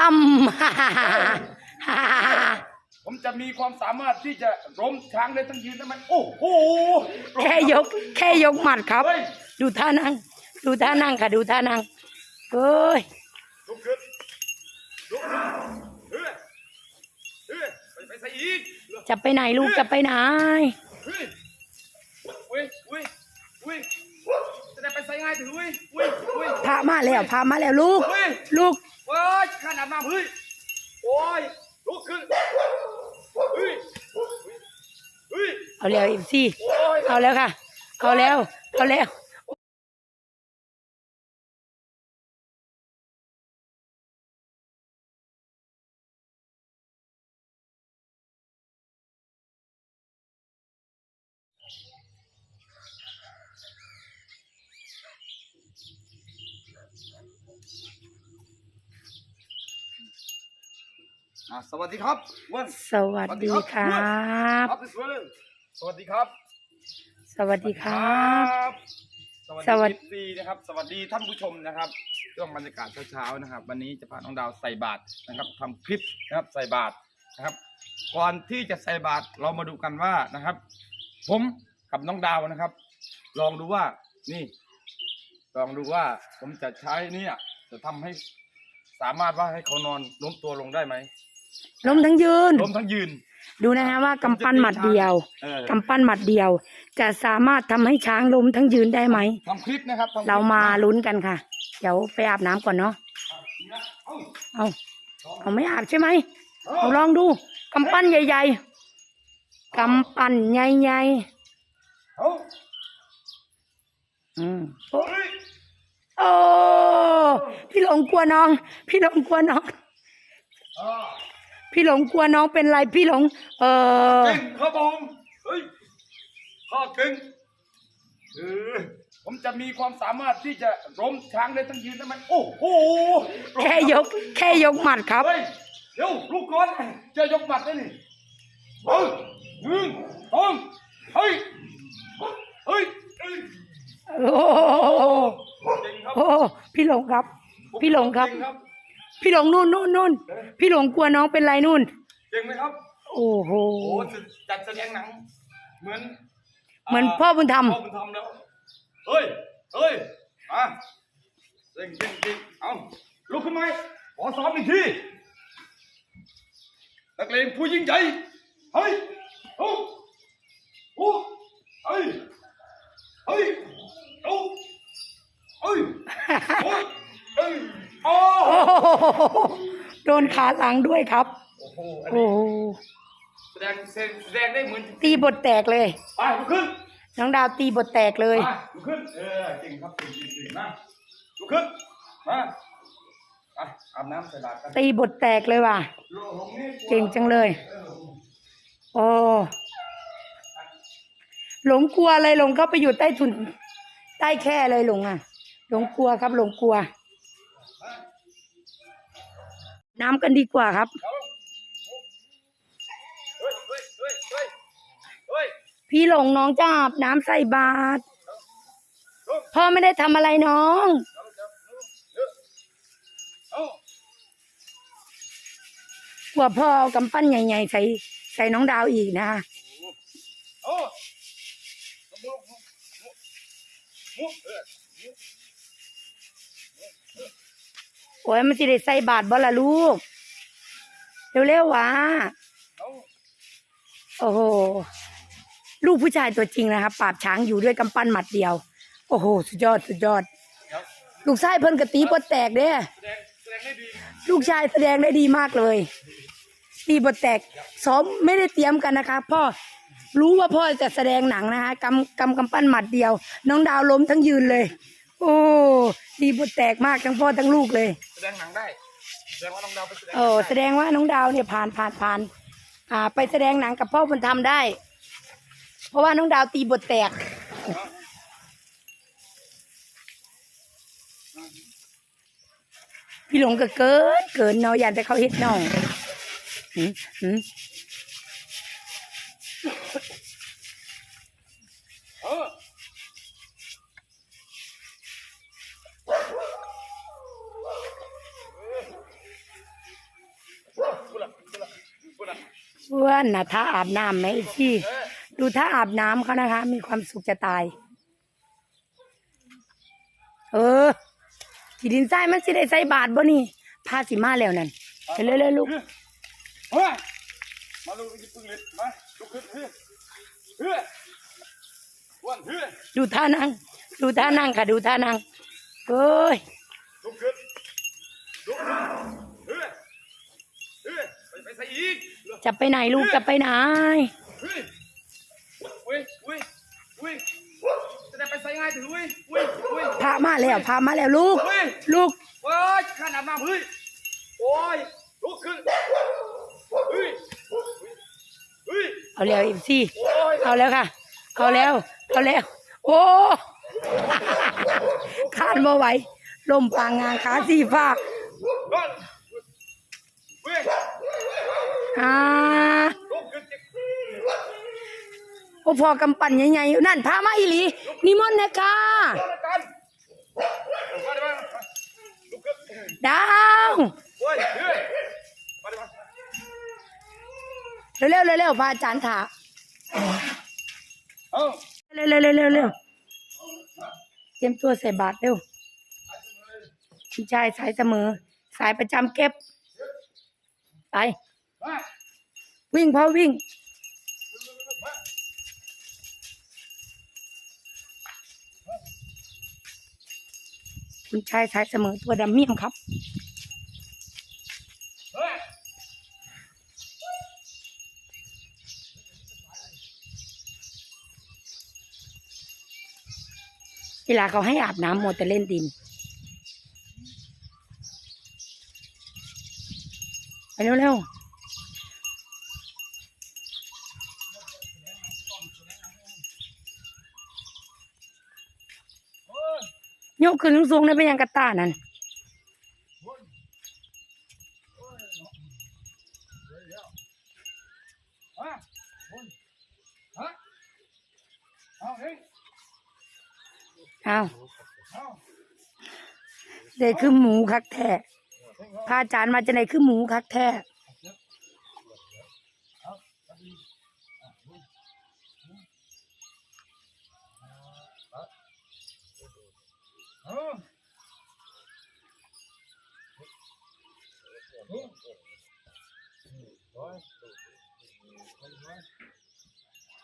ต่ำผมจะมีความสามารถที่จะล้มช้างได้ทั้งยืนได้ไหมโอ้โหแค่ยก แค่ยกหมัดครับ เฮ้ยดูท่านั่ง ดูท่านั่งค่ะ ดูท่านั่งเอ้ย ลุกขึ้นลุกขึ้นเฮ้ยเฮ้ยไปไปใส่อีกจะไปไหนลูกจะไปไหน เฮ้ยเว้ยเว้ยเว้ยจะได้ไปใส่ง่ายถึงเว้ยเว้ยเว้ย พามาแล้วพามาแล้วลูก เฮ้ย ลูก เฮ้ยขนาดน้ำเฮ้ยโอ้ยลุกขึ้นเฮ้ยเฮ้ยเอาแล้วอีกสิโอ้ยเอาแล้วค่ะ เอาแล้ว เอาแล้ว อะสวัสดีครับอ้วันสวัสดีครับ ครับสวยๆเลยสวัสดีครับ สวัสดีครับสวัสสวัสดี ดีนะครับ สวัสดีท่านผู้ชมนะครับช่วงบรรยากาศเช้าๆนะครับ วันนี้จะพาน้องดาวใส่บาตรนะครับทำคลิปนะครับใส่บาตรนะครับ ก่อนที่จะใส่บาตรเรามาดูกันว่านะครับ ผมกับน้องดาวนะครับ ลองดูว่านี่ ลองดูว่าผมจะใช้เนี่ยจะทำให้สามารถว่าให้เขานอนล้มตัวลงได้ไหม ล้มทั้งยืน ล้มทั้งยืน ดูนะฮะว่ากำปั้นหมัดเดียวเออ กำปั้นหมัดเดียว จะสามารถทำให้ช้างล้มทั้งยืนได้ไหม ทำคลิปนะครับทำคลิปเรามาลุ้นกันค่ะ เดี๋ยวไปอาบน้ำก่อนเนาะเอาเอาเอาไม่อาบใช่ไหมเอาลองดูกำปั้นใหญ่ๆกำปั้นใหญ่เอาๆอืมโอ้เฮ้ยโอ้ พี่หลงกลัวน้อง พี่หลงกลัวน้อง อ่า พี่หลงกลัวน้องเป็นไรพี่หลง เออ เก่งครับผมเฮ้ยข้าเก่งเออผมจะมีความสามารถที่จะล้มช้างได้ทั้งยืนได้ไหมโอ้โหแค่ยก แค่ยกหมัดครับ เฮ้ยเดี๋ยวลูกก่อนเจะยกหมัดได้นี่เฮ้ยหนึ่งสองเฮ้ยเฮ้ยเฮ้ยโอ้โหเก่งครับโอ้โหพี่หลงครับ พี่หลงครับ เก่งครับ พี่หลงนู่นนู่นนู่นพี่หลงกลัวน้องเป็นไรนู่นเก่งไหมครับ โอ้โห โอ้จัดแสดงหนัง เหมือนเหมือนพ่อบุญธรรม พ่อบุญธรรมแล้วเฮ้ยเฮ้ยมาเร่งเร่งเร่งเอาลุกขึ้นมาขอซ้อมอีกทีนักเลงผู้ยิ่งใหญ่เฮ้ยโอ้โอ้เฮ้ยเฮ้ยโอ้เฮ้ยโอ้เฮ้ย โอ้โอ้โหโดนขาหลังด้วยครับ โอ้โหอันโอ้นี้โหแสดงแสดงได้เหมือนจริงตีบทแตกเลย ไปลุกขึ้นน้องดาวตีบทแตกเลย มาลุกขึ้นเออเก่งครับเก่งเก่งเก่งมาลุกขึ้นมาอะอาบน้ำใส่บาตรกันตีบทแตกเลยว่ะลงนี่เก่งจังเลยโอ้หลงกลัวเลยหลงเข้าไปอยู่ใต้ถุน ใต้แค่เลยหลงอะ หลงกลัวครับหลงกลัว น้ำกันดีกว่าครับ พี่หลงน้องจะอาบน้ำใส่บาตรพ่อไม่ได้ทำอะไรน้องกลัวพ่อเอากำปั้นใหญ่ๆใส่ใส่น้องดาวอีกนะเอามุกมุกมุกเออ โอ้ยมันสิได้ใส่บาตรบ่ละลูก เร็วๆวะเอาโอ้โห ลูกผู้ชายตัวจริงนะครับปราบช้างอยู่ด้วยกำปั้นหมัดเดียว โอ้โห สุดยอดสุดยอดครับลูกชายเพิ่นกะตีบทแตกเด้แสดงแสดงได้ดีลูกชายแสดงได้ดีมากเลย ตีบทแตกซ้อมไม่ได้เตรียมกันนะคะ พ่อรู้ว่าพ่อจะแสดงหนังนะคะกำกำกำปั้นหมัดเดียว น้องดาวล้มทั้งยืนเลย โอ้ตีบทแตกมากทั้งพ่อทั้งลูกเลย แสดงหนังได้แสดงว่าน้องดาวไปแสดงโอ้แสดงว่าน้องดาวเนี่ยผ่านผ่านผ่าน อ่า ไปแสดงหนังกับพ่อบุญธรรมได้ เพราะว่าน้องดาวตีบทแตก พี่หลงก็เกินเกินเนาะอยากแต่เขาเฮ็ดน้องหืมหืมเออ อ้วนนะท่าอาบน้ำไหมที่ดูท่าอาบน้ำเขานะคะ มีความสุขจะตาย เออที่ดินทรายมันสิได้ใส่บาทบ่นี่พาสิมาแล้วนั่นไปเร็วๆลูกเฮ้ยมาลูกอีพึ่งเล็ดมาลุกขึ้นเฮ้ยเฮ้ยวันเฮ้ยดูท่านั่ง ดูท่านั่งค่ะ ดูท่านั่งเอ้ยลุกขึ้นลุกขึ้นเฮ้ยเฮ้ย ใส่อีกจะไปไหนลูกจะไปไหนเฮ้ยเว้ยเว้ยเว้ยจะได้ไปใส่ง่ายถือเว้ยเว้ยเว้ยพามาแล้วพามาแล้วลูกเฮ้ยลูกโอ้ยข้าน้ำน้ำเฮ้ยโอ้ยลุกขึ้นเฮ้ยเฮ้ยเอาแล้วอีกสิโอ้ยเอาแล้วค่ะ เอาแล้วเอาแล้ว โอ้คานมาไหวลมปางงางขาสีฟ้าเว้ย อ่าลุกขึ้นจิโอ้พอกำปั่นใหญ่ๆนั่นพามาอีหลีนิมนต์นะคะกันมาดาวเร็วๆเร็วๆพระอาจารย์ถาเร็วๆเร็วๆเร็วๆเตรียมตัวใส่บาตรเร็วพี่ชายสายเสมอ สายประจำเก็บ ไป วิ่งพ่อวิ่ง คุณชายสายเสมอตัวดำเมี่ยมครับเฮ้ยเวลาเขาให้อาบน้ำหมดแต่เล่นดินไปเร็วๆ ยกขึ้นสูงๆได้เป็นหยังกระตานั่นเอาเฮ้ยเอาเอาได้คือหมูคักแท้พระอาจารย์มาจะไหนคือหมูคักแท้ เอาโอ้ยโอ้ย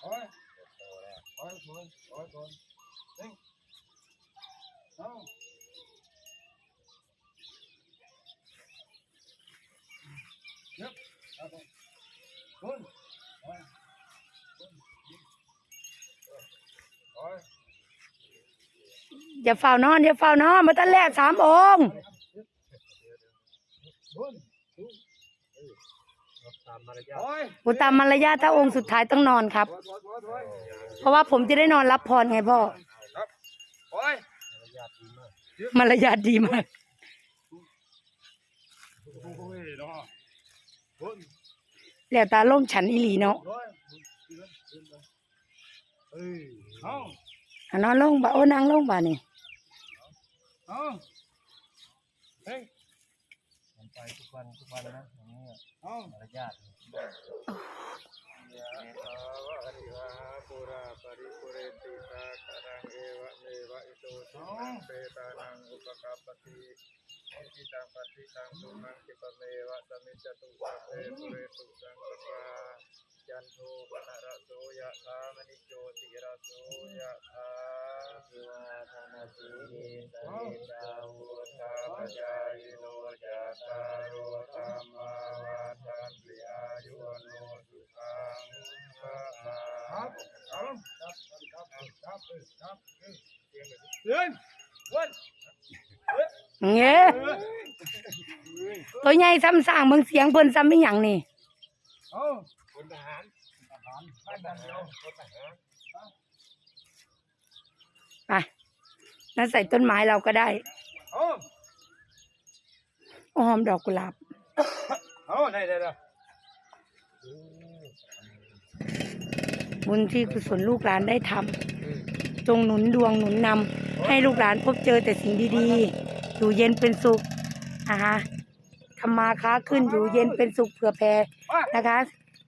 โอ้ยโอ้ยโอ้ยโอ้ยเฮ้ยเอาเยอะเอาไปคนโอ้ยโอ้ย อย่าเฝ้านอนอย่าเฝ้านอนมาตั้งแรกสามองค์โอ้ยอุตามมารยาทถ้าองค์สุดท้ายต้องนอนครับโอ้ยโอ้ยโอ้ยโอ้ยเพราะว่าผมจะได้นอนรับพรไงพ่อครับโอ้ยมารยาทดีมากโอ้ยเนาะคนแล้วตาล่มฉันอีหลีเนาะโอ้ยเอ้ยเอาอะนอนลงบ่าโอ้นางลงบ่านี่ เอาเฮ้ยมันไปทุกวันทุกวันนะอย่างนี้เอามารยาทยะถาวะริวหาปุราปริปุเรนติสาคารังเอวะเมวะอิโตทินังเปตานังอุปกปปติอิจิตังปฏิตังตุมังคิปะเมวะสมิจจตุสัพเพปุเรตุสังกปาจันโทปนะระโสยะถามณิโชติระโสยะถา สุวาธนาสีสเอานิจาอุวุทาปจายโนจัตตารโอธรรมาวาทันติอายุวโนสุขังภะลังครับครับครับครับครับเดินวันเงี้ยตัวใหญ่ซ้ำสร้างเบิ่งเสียงเพิ่นซ้ำไม่หยังนี่เอาคนทหารทหารบ้านเดียวคนทหาร ไป นั่นใส่ต้นไม้เราก็ได้เอาหอมดอกกุหลาบเอาได้ได้ได้บุญที่กุศลลูกหลานได้ทำจงหนุนดวงหนุนนำให้ลูกหลานพบเจอแต่สิ่งดีๆ อยู่เย็นเป็นสุขนะคะทำมาค้าขึ้นอยู่เย็นเป็นสุขเผื่อแผ่นะคะ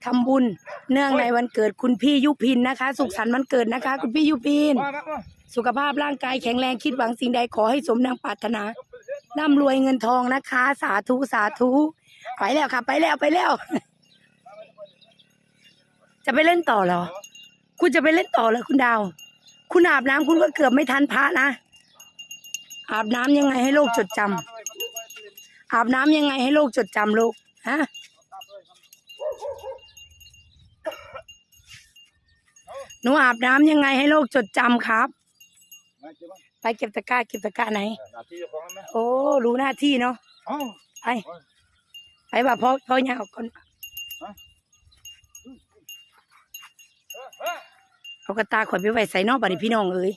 ทำบุญเนื่องในวันเกิดคุณพี่ยุพินนะคะ สุขสันต์วันเกิดนะคะ คุณพี่ยุพินมามามา สุขภาพร่างกายแข็งแรงคิดหวังสิ่งใดขอให้สมดังปรารถนาร่ำรวยเงินทองนะคะ สาธุสาธุไปแล้วค่ะ ไปแล้วไปแล้ว จะไปเล่นต่อเหรอ คุณจะไปเล่นต่อเหรอคุณดาว คุณอาบน้ำคุณก็เกือบไม่ทันพระนะอาบน้ำยังไงให้โลกจดจำอาบน้ำยังไงให้โลกจดจำลูกฮะหนูอาบน้ำยังไงให้โลกจดจำครับ ไปเก็บตะกร้าเก็บตะกร้าไหน หน้าที่เจ้าของแล้วไหมโอ้ รู้หน้าที่เนาะ เอ้า ไปไปว่าพ่อพ่อยางออกก่อนเฮ้ยเอากระตาข่อยไปไว้ใส่นอกบัดนี้พี่น้องเอ้ย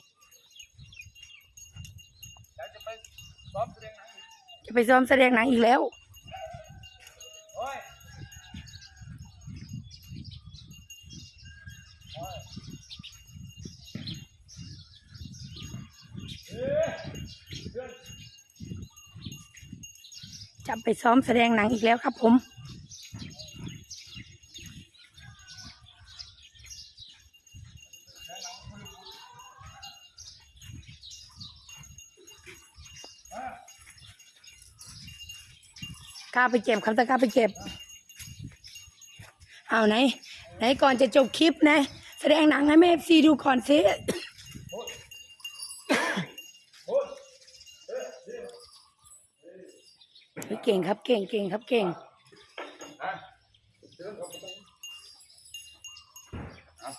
เดี๋ยวจะไปซ้อมแสดงหนังอีกจะไปซ้อมแสดงหนังอีกแล้ว โอ้ย จะไปซ้อมแสดงหนังอีกแล้วครับผม กล้าไปเก็บครับตะกล้าไปเก็บ เอาไหน ไหนก่อนจะจบคลิปนะ แสดงหนังให้แม่ซีดูก่อนสิ เฮ้ยเก่งครับเก่งเก่งครับเก่งอะเชิญครับเอา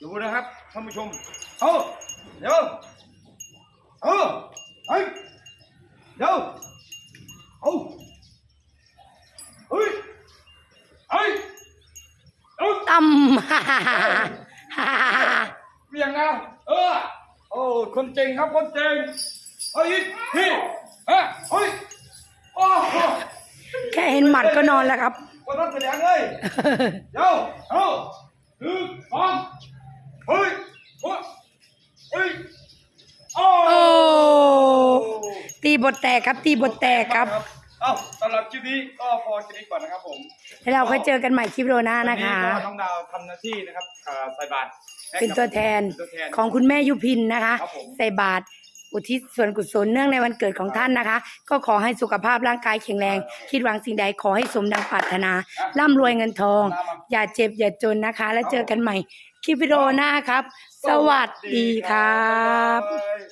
ดูนะครับท่านผู้ชมเอาเดี๋ยวเอาเฮ้ยเดี๋ยวเอาเฮ้ยเฮ้ยเอาตั้มเบี่ยงนะเออโอ้คนเจ๋งครับคนเจ๋งเฮ้ยพี่เฮ้ยเฮ้ย โอ้โหแค่เห็นหมัดก็นอนแล้วครับ คนนั้นแสดงเลยเดี๋ยวเอาหนึ่งสองเฮ้ยเฮ้ยเฮ้ยโอ้โอ้ตีบทแตกครับ ตีบทแตกครับ เอ้าสำหรับคลิปนี้ก็พอแค่นี้ก่อนนะครับผมแล้วเราค่อยเจอกันใหม่คลิปโรหน้าวันะคะก็น้องดาวทำหน้าที่นะครับเอ่อใส่บาตรให้เป็นกับตัวแทนเป็นตัวแทน ของคุณแม่ยุพินนะคะ ครับผม ใส่บาตร อุทิศส่วนกุศลเนื่องในวันเกิดของท่านนะคะ ก็ขอให้สุขภาพร่างกายแข็งแรง คิดหวังสิ่งใดขอให้สมดังปรารถนา ร่ำรวยเงินทอง อย่าเจ็บอย่าจนนะคะ แล้วเจอกันใหม่คลิปวิดีโอหน้าครับ สวัสดีครับบ๊ายบ